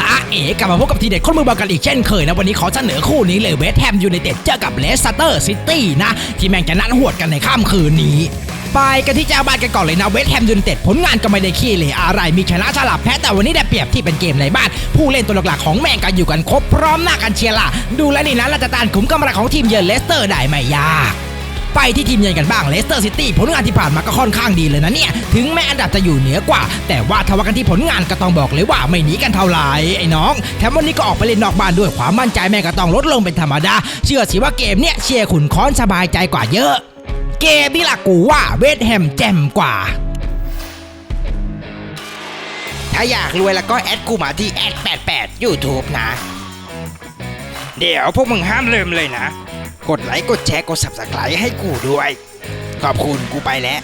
ตาเอ๋กลับมาพบกับทีเด็ดคนมือบอลกันอีกเช่นเคยนะ วันนี้ขอเสนอคู่นี้เลยเวสต์แฮมยูไนเต็ดเจอกับเลสเตอร์ซิตี้นะ ที่แม่งจะนัดหวดกันในค่ำคืนนี้ไปกันที่เจ้าบ้านกันก่อนเลยนะเวสต์แฮมยูไนเต็ดผลงานก็ไม่ได้ขี้เหร่อะไร มีชนะสลับแพ้แต่วันนี้ได้เปรียบที่เป็นเกมในบ้าน ผู้เล่นตัวหลักๆของแม่งกันอยู่กันครบพร้อมหน้ากันเชียร์ล่ะดูแลวนี่นะเราจะตานขุมกำลังของทีมเยือนเลสเตอร์ได้ไม่ยาก ไปที่ทีมเยือนกันบ้างเลสเตอร์ซิตี้ผลงานที่ผ่านมาก็ค่อนข้างดีเลยนะเนี่ย ถึงแม้อันดับจะอยู่เหนือกว่า แต่ว่าทว่ากันที่ผลงานก็ต้องบอกเลยว่าไม่หนีกันเท่าไหร่ไอ้น้อง แถมวันนี้ก็ออกไปเล่นนอกบ้านด้วยความมั่นใจแม่ก็ต้องลดลงเป็นธรรมดา เชื่อสิว่าเกมเนี่ยเชียร์ขุนค้อนสบายใจกว่าเยอะ เกมนี่ล่ะกูว่าเวสแฮมแจ่มกว่าถ้าอยากรวยแล้วก็แอดกูมาที่แอด88 YouTube นะ เดี๋ยวพวกมึงห้ามลืมเลยนะ กดไลค์กดแชร์กด Subscribe ให้กูด้วย ขอบคุณกูไปแล้ว